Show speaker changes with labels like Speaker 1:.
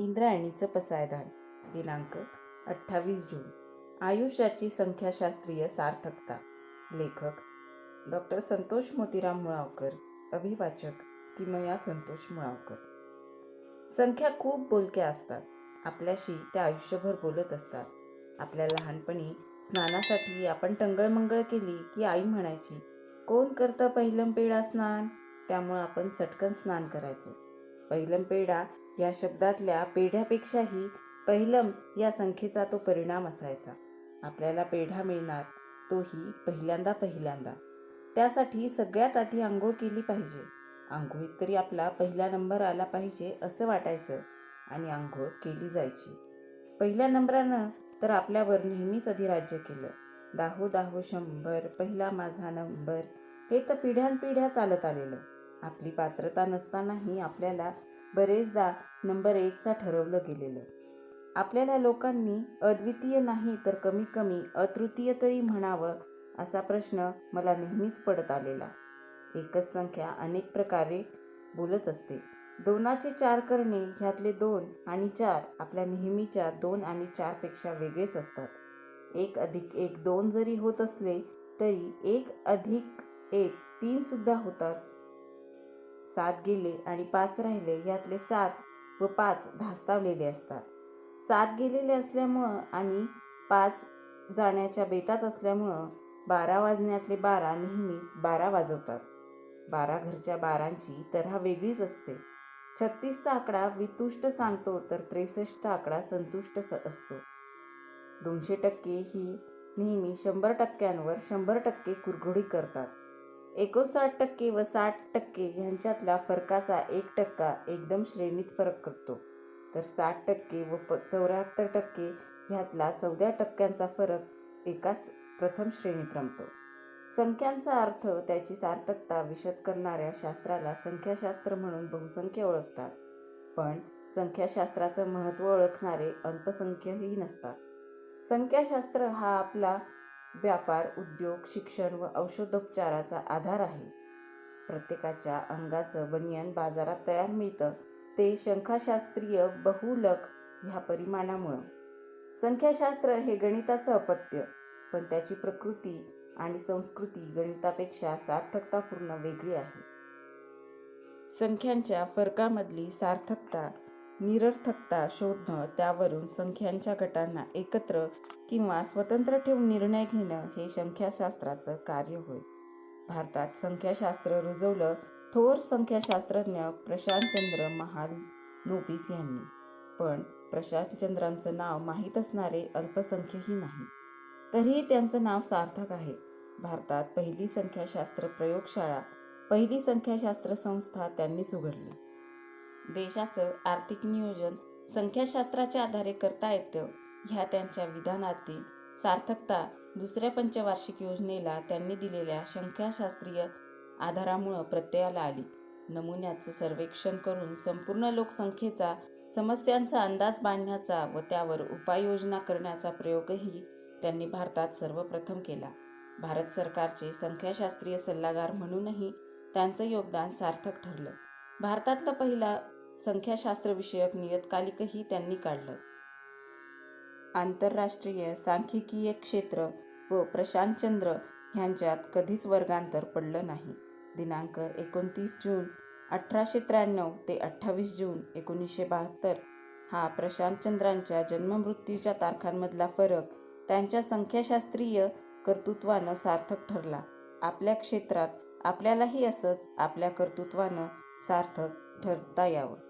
Speaker 1: इंद्रायणीचं पसायदान दिनांक अठ्ठावीस जून. आयुष्याची संख्याशास्त्रीय सार्थकता. लेखक डॉक्टर संतोष मोतीराम मुळावकर. अभिवाचक किमया संतोष मुळावकर. संख्या खूप बोलक्या असतात. आपल्याशी त्या आयुष्यभर बोलत असतात. आपल्या लहानपणी स्नानासाठी आपण टंगळमंगळ केली की आई म्हणायची कोण करतं पहिलं पेढा स्नान? त्यामुळं आपण चटकन स्नान करायचो. पहिलं पेढा या शब्दातल्या पेढ्यापेक्षाही पहिलम या संख्येचा तो परिणाम असायचा. आपल्याला पेढा मिळणार तोही पहिल्यांदा पहिल्यांदा. त्यासाठी सगळ्यात आधी आंघोळ केली पाहिजे. आंघोळीत तरी आपला पहिला नंबर आला पाहिजे असं वाटायचं आणि आंघोळ केली जायची. पहिल्या नंबरानं तर आपल्यावर नेहमीच अधिराज्य केलं. दाहो दाहो शंभर पहिला माझा नंबर. हे तर पिढ्यानपिढ्या चालत आलेलं. आपली पात्रता नसतानाही आपल्याला बरेचदा नंबर एकचा ठरवलं गेलेलं. आपल्याला लोकांनी अद्वितीय नाही तर कमीत कमी अतृतीय तरी म्हणावं असा प्रश्न मला नेहमीच पडत आलेला. एकच संख्या अनेक प्रकारे बोलत असते. दोनाचे चार करणे ह्यातले दोन आणि चार आपल्या नेहमीच्या दोन आणि चारपेक्षा वेगळेच असतात. एक अधिक एक दोन जरी होत असले तरी एक अधिक एक तीन सुद्धा होतात. सात गेले आणि पाच राहिले यातले सात व पाच धास्तावलेले असतात. सात गेलेले असल्यामुळं आणि पाच जाण्याच्या बेतात असल्यामुळं बारा वाजण्यातले बारा नेहमीच बारा वाजवतात. बारा घरच्या बारांची तऱ्हा वेगळीच असते. छत्तीसचा आकडा वितुष्ट सांगतो तर त्रेसष्टचा आकडा संतुष्ट स असतो. दोनशे टक्के ही नेहमी शंभर टक्क्यांवर शंभर टक्के कुरघोडी करतात. एकोणसाठ टक्के व साठ टक्के ह्यांच्यातल्या फरकाचा एक टक्का एकदम श्रेणीत फरक करतो. तर साठ टक्के व प चौऱ्याहत्तर टक्के ह्यातला चौदा टक्क्यांचा फरक एकाच प्रथम श्रेणीत रमतो. संख्यांचा अर्थ त्याची सार्थकता विशद करणाऱ्या शास्त्राला संख्याशास्त्र म्हणून बहुसंख्य ओळखतात. पण संख्याशास्त्राचं महत्त्व ओळखणारे अल्पसंख्यही नसतात. संख्याशास्त्र हा आपला व्यापार उद्योग शिक्षण व औषधोपचाराचा आधार आहे. प्रत्येकाच्या अंगाचं बनियन बाजारात तयार मिळतं. ते शंखाशास्त्रीय बहुलक ह्या परिमाणामुळं. संख्याशास्त्र हे गणिताचं अपत्य पण त्याची प्रकृती आणि संस्कृती गणितापेक्षा सार्थकतापूर्ण वेगळी आहे. संख्यांच्या फरकामधली सार्थकता निरर्थकता शोधणं त्यावरून संख्यांच्या गटांना एकत्र किंवा स्वतंत्र ठेवून निर्णय घेणं हे संख्याशास्त्राचं कार्य होय. भारतात संख्याशास्त्र रुजवलं थोर संख्याशास्त्रज्ञ प्रशांतचंद्र महाल नोबीस यांनी. पण प्रशांतचंद्रांचं नाव माहीत असणारे अल्पसंख्यही नाही. तरीही त्यांचं नाव सार्थक आहे. भारतात पहिली संख्याशास्त्र प्रयोगशाळा पहिली संख्याशास्त्र संस्था त्यांनीच उघडली. देशाचं आर्थिक नियोजन संख्याशास्त्राच्या आधारे करता येतं. ह्या त्यांच्या विधानातील सार्थकता दुसऱ्या पंचवार्षिक योजनेला त्यांनी दिलेल्या संख्याशास्त्रीय आधारामुळं प्रत्ययाला आली. नमुन्याचं सर्वेक्षण करून संपूर्ण लोकसंख्येचा समस्यांचा अंदाज बांधण्याचा व त्यावर उपाययोजना करण्याचा प्रयोगही त्यांनी भारतात सर्वप्रथम केला. भारत सरकारचे संख्याशास्त्रीय सल्लागार म्हणूनही त्यांचं योगदान सार्थक ठरलं. भारतातला पहिला संख्याशास्त्रविषयक नियतकालिकही त्यांनी काढलं. आंतरराष्ट्रीय सांख्यिकीय क्षेत्र व प्रशांतचंद्र ह्यांच्यात कधीच वर्गांतर पडलं नाही. दिनांक एकोणतीस जून अठराशे त्र्याण्णव ते अठ्ठावीस जून एकोणीसशे बहात्तर हा प्रशांतचंद्रांच्या जन्ममृत्यूच्या तारखांमधला फरक त्यांच्या संख्याशास्त्रीय कर्तृत्वानं सार्थक ठरला. आपल्या क्षेत्रात आपल्यालाही असंच आपल्या कर्तृत्वानं सार्थक ठरता यावं.